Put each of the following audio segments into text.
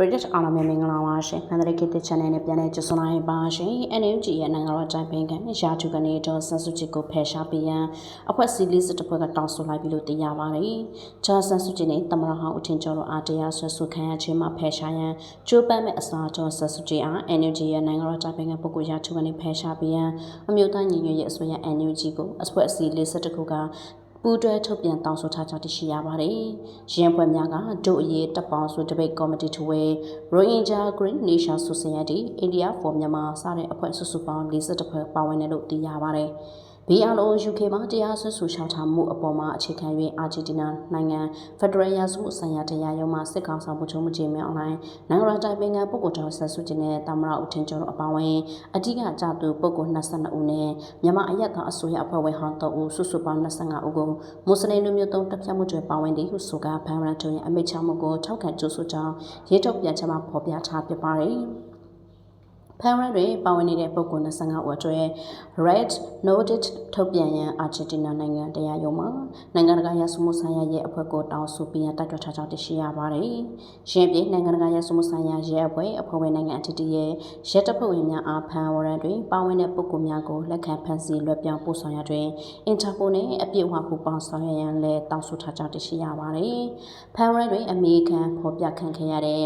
British အားလုံးပဲမင်္ဂလာပါရှင်။မန္တလေးခေတ်သစ် channel နဲ့ပြန်လည်ကြိုဆိုလိုက်ပါရှင်။ NUG ရဲ့နိုင်ငံတော်တိုင်ပင်ခံရာထူးကနေတော့ဆန်းစုကြည်ကိုဖယ်ရှားပေးရန်အဖွဲ့အစည်းလေးစစ်တစ်ဖွဲ့ကတောင်းဆိုလိုက်ပြီလို့သိရပါတယ်။ဂျာဆန်းစုကြည်နဲ့တမရဟောင်းအထင်ကျော်တို့အားတရားဆွဲဆိုခံရခြင်းမှာဖယ်ရှားရန်ကြိုးပမ်းမဲ့အစားကျော်ဆန်းစုကြည်အား NUG ရဲ့နိုင်ငံတော်တိုင်ပင်ခံပုဂ္ဂိုလ်ရာထူးကနေဖယ်ရှားပေးရန်အမျိုးသားညီညွတ်ရေးအစိုးရ NUG ကိုအဖွဲ့အစည်းလေးစစ်တစ်ခုက ပူးတွဲထုတ်ပြန်တောင်းဆိုထားကြောင်းသိရှိရပါတယ်။ရင်းပွဲများကဒုအရေးတပ်ပေါင်းစုတပိတ်ကော်မတီထဝဲ Rohingya Green Nation Society India for Myanmar စတဲ့အဖွဲ့စုစုပေါင်း40ဖွဲ့ပါဝင်တယ်လို့သိရပါတယ်။ BLO UK မှာတရားစွဲဆိုရှောက်ထားမှုအပေါ်မှာအခြေခံ၍အာဂျင်တီနာနိုင်ငံဖက်ဒရယ်ရာဇဝတ်ဆိုင်ရာတရားရုံးမှစစ်ကောင်ဆောင်မှုချုံမှုချင်းများအွန်လိုင်းနိုင်ငံတော်တိုင်ပင်ခံပုဂ္ဂိုလ်တော်ဆက်စုကျင်းနဲ့တာမရဦးထင်ကျော်တို့အပါအဝင်အဓိကကြသူပုဂ္ဂိုလ်22ဦးနဲ့မြန်မာအရက်သားအစိုးရအဖွဲ့ဝင်ဟောင်း3ဦးစုစုပေါင်း25ဦးကိုမွတ်စလင်လူမျိုးသုံးတပ်ဖြတ်မှုတွေပါဝင်တယ်ဟုဆိုကာဖမ်းရန်ထုံရဲ့အမိန့်ချမှုကိုထောက်ခံကြိုးဆိုကြောင်းရေးထုတ်ပြန်ချက်မှာဖော်ပြထားပြပါတယ်။ ဖန်ရန်တွင်ပါဝင်နေတဲ့ပုဂ္ဂိုလ်25ဦးအတွက် Red Noted ထုတ်ပြန်ရန်အာဂျင်တီနာနိုင်ငံတရားရုံးမှာနိုင်ငံတကာရစုမှုဆိုင်ရာရဲ့အဖွဲ့ကိုတောင်းဆိုပြီးတိုက်တွန်းထားကြောင်းသိရှိရပါတယ်။ရင်းပြည်နိုင်ငံတကာရစုမှုဆိုင်ရာရဲ့အဖွဲ့အဖွဲ့ဝင်နိုင်ငံအထူးတရဲ့ရဲတပ်ဖွဲ့ဝင်များအားဖန်ဝရန်တွင်ပါဝင်တဲ့ပုဂ္ဂိုလ်များကိုလက်ခံဖန်ဆီးလွှဲပြောင်းပို့ဆောင်ရတွင် Interpol နဲ့အပြည့်အဝပူးပေါင်းဆောင်ရွက်ရန်လည်းတောင်းဆိုထားကြောင်းသိရှိရပါတယ်။ဖန်ဝရန်တွင်အမေရိကန်ဖော်ပြခံခဲ့ရတဲ့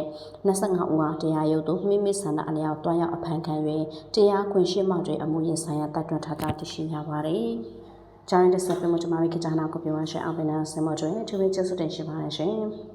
25ဦးအားတရားရုံးသို့မိမိဆန္ဒအလျောက်တွားရောက်အဖမ်းခံ၍တရားခွင့်ရှိမှတွင်အမှုရင်ဆိုင်ရာတတ်တွန်းထားတာသိရှိရပါတယ်။ကျန်တဲ့ဆက်ပြမှုကျွန်မတို့ခေတ္တနာကိုပြောရရှင်အောင်ပင်နာဆင်မတွင်သူဝေကျဆုတင်ရှိပါတယ်ရှင်။